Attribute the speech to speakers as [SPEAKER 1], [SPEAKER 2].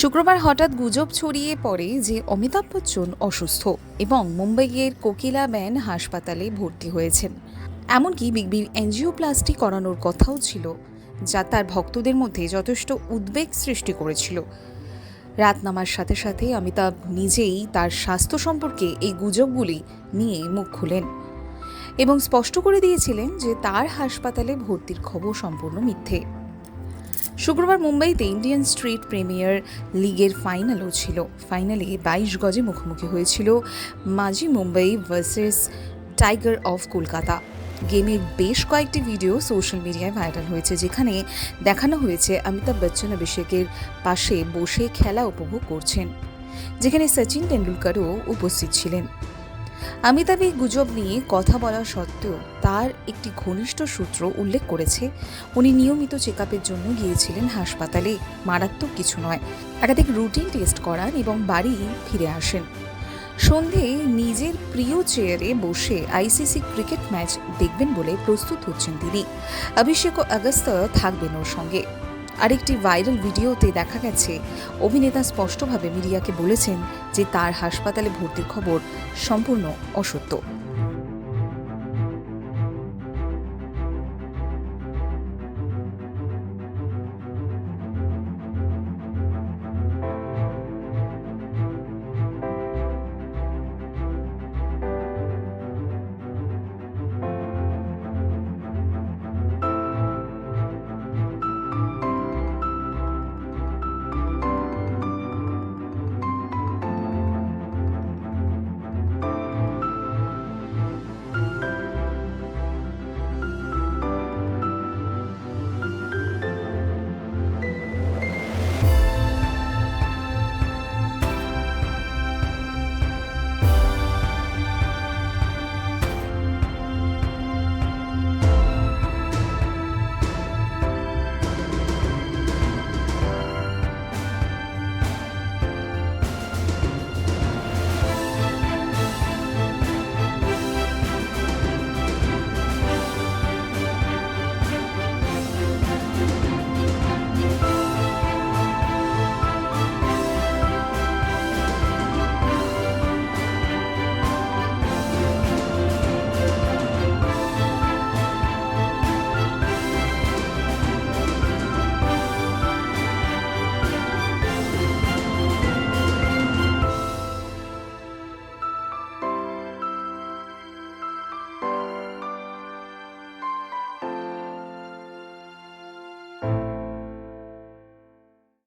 [SPEAKER 1] শুক্রবার হঠাৎ গুজব ছড়িয়ে পড়ে যে অমিতাভ বচ্চন অসুস্থ এবং মুম্বাইয়ের কোকিলা ব্যান হাসপাতালে ভর্তি হয়েছেন। এমনকি বিগ বির এনজিওপ্লাস্টি করানোর কথাও ছিল, যা তার ভক্তদের মধ্যে যথেষ্ট উদ্বেগ সৃষ্টি করেছিল। রাত নামার সাথে সাথে অমিতাভ নিজেই তার স্বাস্থ্য সম্পর্কে এই গুজবগুলি নিয়ে মুখ খুলেন এবং স্পষ্ট করে দিয়েছিলেন যে তার হাসপাতালে ভর্তির খবর সম্পূর্ণ মিথ্যে। শুক্রবার মুম্বাইতে ইন্ডিয়ান স্ট্রিট প্রিমিয়ার লিগের ফাইনালও ছিল। ফাইনালে বাইশ গজে মুখোমুখি হয়েছিল Majhi Mumbai versus tiger of Kolkata. গেমের বেশ কয়েকটি ভিডিও সোশ্যাল মিডিয়ায় ভাইরাল হয়েছে, যেখানে দেখানো হয়েছে অমিতাভ বচ্চন অভিষেকের পাশে বসে খেলা উপভোগ করছেন, যেখানে সচিন টেন্ডুলকারও উপস্থিত ছিলেন। অমিতাভ এই গুজব নিয়ে কথা বলা সত্ত্বেও তার একটি ঘনিষ্ঠ সূত্র উল্লেখ করেছে, উনি নিয়মিত চেক জন্য গিয়েছিলেন হাসপাতালে। মারাত্মক কিছু নয়। একাধিক রুটিন টেস্ট করান এবং বাড়ি ফিরে আসেন। সন্ধে নিজের প্রিয় চেয়ারে বসে আইসিসি ক্রিকেট ম্যাচ দেখবেন বলে প্রস্তুত হচ্ছেন তিনি। অভিষেক ও আগস্ত থাকবেন ওর সঙ্গে। আরেকটি ভাইরাল ভিডিওতে দেখা গেছে, অভিনেতা স্পষ্টভাবে মিডিয়াকে বলেছেন যে তার হাসপাতালে ভর্তির খবর সম্পূর্ণ অসত্য।